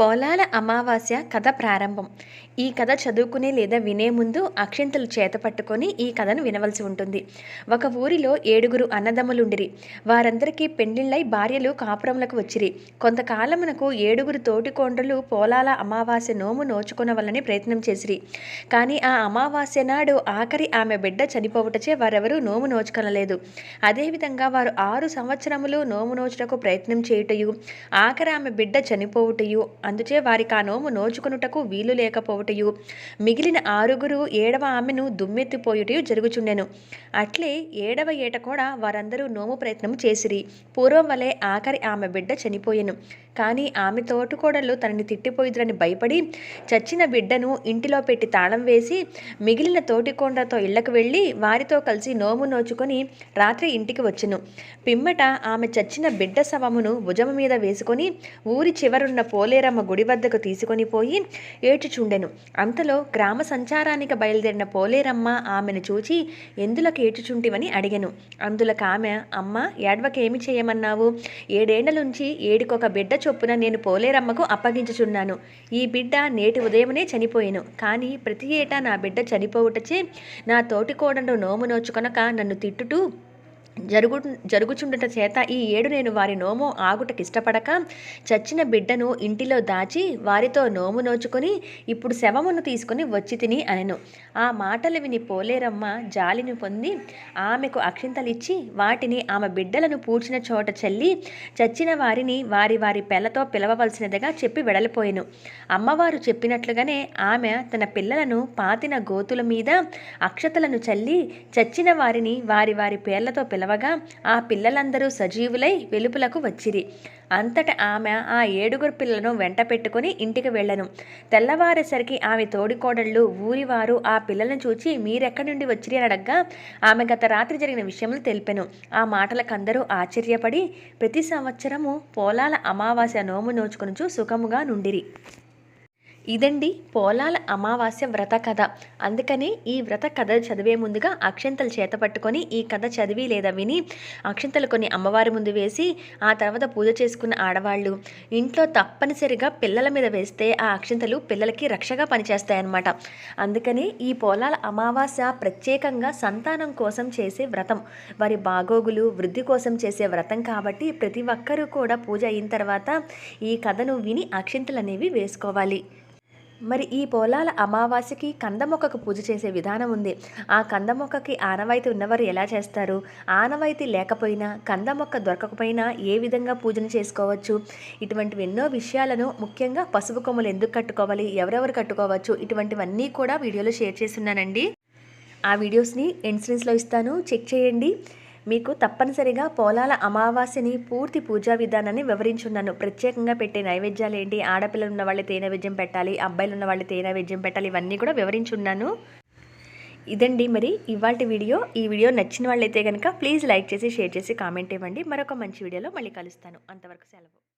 పోలాల అమావాస్య కథ ప్రారంభం. ఈ కథ చదువుకునే లేదా వినే ముందు అక్షింతలు చేత పట్టుకొని ఈ కథను వినవలసి ఉంటుంది. ఒక ఊరిలో ఏడుగురు అన్నదమ్ములుండిరి. వారందరికీ పెండిళ్ళై భార్యలు కాపురంలకు వచ్చిరి. కొంతకాలమునకు ఏడుగురు తోటికోండ్రులు పోలాల అమావాస్య నోము నోచుకునవలని ప్రయత్నం చేసిరి. కానీ ఆ అమావాస్య నాడు ఆఖరి ఆమె బిడ్డ చనిపోవుటచే వారెవరూ నోము నోచుకొనలేదు. అదేవిధంగా వారు ఆరు సంవత్సరములు నోము నోచుటకు ప్రయత్నం చేయుటయు ఆఖరి ఆమె బిడ్డ చనిపోవుటయు అందుచే వారికి ఆ నోము నోచుకొనుటకు వీలు లేకపోవుటయు. మిగిలిన ఆరుగురు ఏడవ ఆమెను దుమ్మెత్తిపోయుటయు జరుగుచుండెను. అట్లే ఏడవ ఏట కూడా వారందరూ నోము ప్రయత్నం చేసిరి. పూర్వం వలె ఆఖరి ఆమె బిడ్డ చనిపోయెను. కానీ ఆమె తోటుకోడళ్ళు తనని తిట్టిపోయిదురని భయపడి చచ్చిన బిడ్డను ఇంటిలో పెట్టి తాళం వేసి మిగిలిన తోటికోండ్రతో ఇళ్ళకు వెళ్ళి వారితో కలిసి నోము నోచుకొని రాత్రి ఇంటికి వచ్చెను. పిమ్మట ఆమె చచ్చిన బిడ్డ శవమును భుజము మీద వేసుకొని ఊరి చివరున్న పోలేరమ్మ గుడి వద్దకు తీసుకొని పోయి ఏడ్చుచుండెను. అంతలో గ్రామ సంచారానికి బయలుదేరిన పోలేరమ్మ ఆమెను చూచి ఎందులకు ఏడ్చుచుంటివని అడిగాను. అందులకు ఆమె అమ్మ ఏడ్వకేమి చేయమన్నావు? ఏడేండ్ల నుంచి ఏడికొక బిడ్డ చొప్పున నేను పోలేరమ్మకు అప్పగించుచున్నాను. ఈ బిడ్డ నేటి ఉదయమునే చనిపోయాను. కానీ ప్రతి ఏటా నా బిడ్డ చనిపోవుటచే నా తోటికోడను నోము నోచుకొనక నన్ను తిట్టుటూ జరుగు జరుగుచుండుట చేత ఈ ఏడు నేను వారి నోము ఆగుటకి ఇష్టపడక చచ్చిన బిడ్డను ఇంటిలో దాచి వారితో నోము నోచుకొని ఇప్పుడు శవమును తీసుకుని వచ్చి తిని అనెను. ఆ మాటలు విని పోలేరమ్మ జాలిని పొంది ఆమెకు అక్షింతలిచ్చి వాటిని ఆమె బిడ్డలను పూడ్చిన చోట చల్లి చచ్చిన వారిని వారి వారి పిల్లతో పిలవవలసినదిగా చెప్పి వెడలిపోయెను. అమ్మవారు చెప్పినట్లుగానే ఆమె తన పిల్లలను పాతిన గోతుల మీద అక్షతలను చల్లి చచ్చిన వారిని వారి వారి పేర్లతో పిలవ పిలవగా ఆ పిల్లలందరూ సజీవులై వెలుపులకు వచ్చిరి. అంతట ఆమె ఆ ఏడుగురు పిల్లలను వెంట పెట్టుకుని ఇంటికి వెళ్ళను. తెల్లవారేసరికి ఆమె తోడికోడళ్ళు ఊరివారు ఆ పిల్లలను చూచి మీరెక్కడి నుండి వచ్చిరి అని అడగ్గా ఆమె గత రాత్రి జరిగిన విషయములు తెలిపెను. ఆ మాటలకు అందరూ ఆశ్చర్యపడి ప్రతి సంవత్సరము పోలాల అమావాస్య నోము నోచుకొనుచు సుఖముగా నుండిరి. ఇదండి పోలాల అమావాస్య వ్రత కథ. అందుకని ఈ వ్రత కథ చదివే ముందుగా అక్షంతలు చేత పట్టుకొని ఈ కథ చదివి లేదా విని అక్షంతలు కొన్ని అమ్మవారి ముందు వేసి ఆ తర్వాత పూజ చేసుకున్న ఆడవాళ్ళు. ఇంట్లో తప్పనిసరిగా పిల్లల మీద వేస్తే ఆ అక్షంతలు పిల్లలకి రక్షగా పనిచేస్తాయన్నమాట. అందుకని ఈ పోలాల అమావాస్య ప్రత్యేకంగా సంతానం కోసం చేసే వ్రతం. వారి బాగోగులు వృద్ధి కోసం చేసే వ్రతం కాబట్టి ప్రతి ఒక్కరూ కూడా పూజ అయిన తర్వాత ఈ కథను విని అక్షింతలు అనేవి వేసుకోవాలి. మరి ఈ పోలాల అమావాస్యకి కంద మొక్కకు పూజ చేసే విధానం ఉంది. ఆ కంద మొక్కకి ఆనవాయితీ ఉన్నవారు ఎలా చేస్తారు? ఆనవాయితీ లేకపోయినా కంద మొక్క దొరకకపోయినా ఏ విధంగా పూజను చేసుకోవచ్చు? ఇటువంటివి ఎన్నో విషయాలను ముఖ్యంగా పసుపు కొమ్ములు ఎందుకు కట్టుకోవాలి? ఎవరెవరు కట్టుకోవచ్చు? ఇటువంటివన్నీ కూడా వీడియోలో షేర్ చేస్తున్నానండి. ఆ వీడియోస్ని ఎండ్ ఇస్తాను. చెక్ చేయండి. మీకు తప్పనిసరిగా పోలాల అమావాస్యని పూర్తి పూజా విధానాన్ని వివరించున్నాను. ప్రత్యేకంగా పెట్టే నైవేద్యాలు ఏంటి ఆడపిల్లలు ఉన్న వాళ్ళు తేనె నైవేద్యం పెట్టాలి అబ్బాయిలు ఉన్న వాళ్ళు తేనె నైవేద్యం పెట్టాలి ఇవన్నీ కూడా వివరించున్నాను. ఇదండి మరి ఇవాటి వీడియో. ఈ వీడియో నచ్చిన వాళ్ళైతే కనుక ప్లీజ్ లైక్ చేసి షేర్ చేసి కామెంట్ ఇవ్వండి. మరొక మంచి వీడియోలో మళ్ళీ కలుస్తాను. అంతవరకు సెలవు.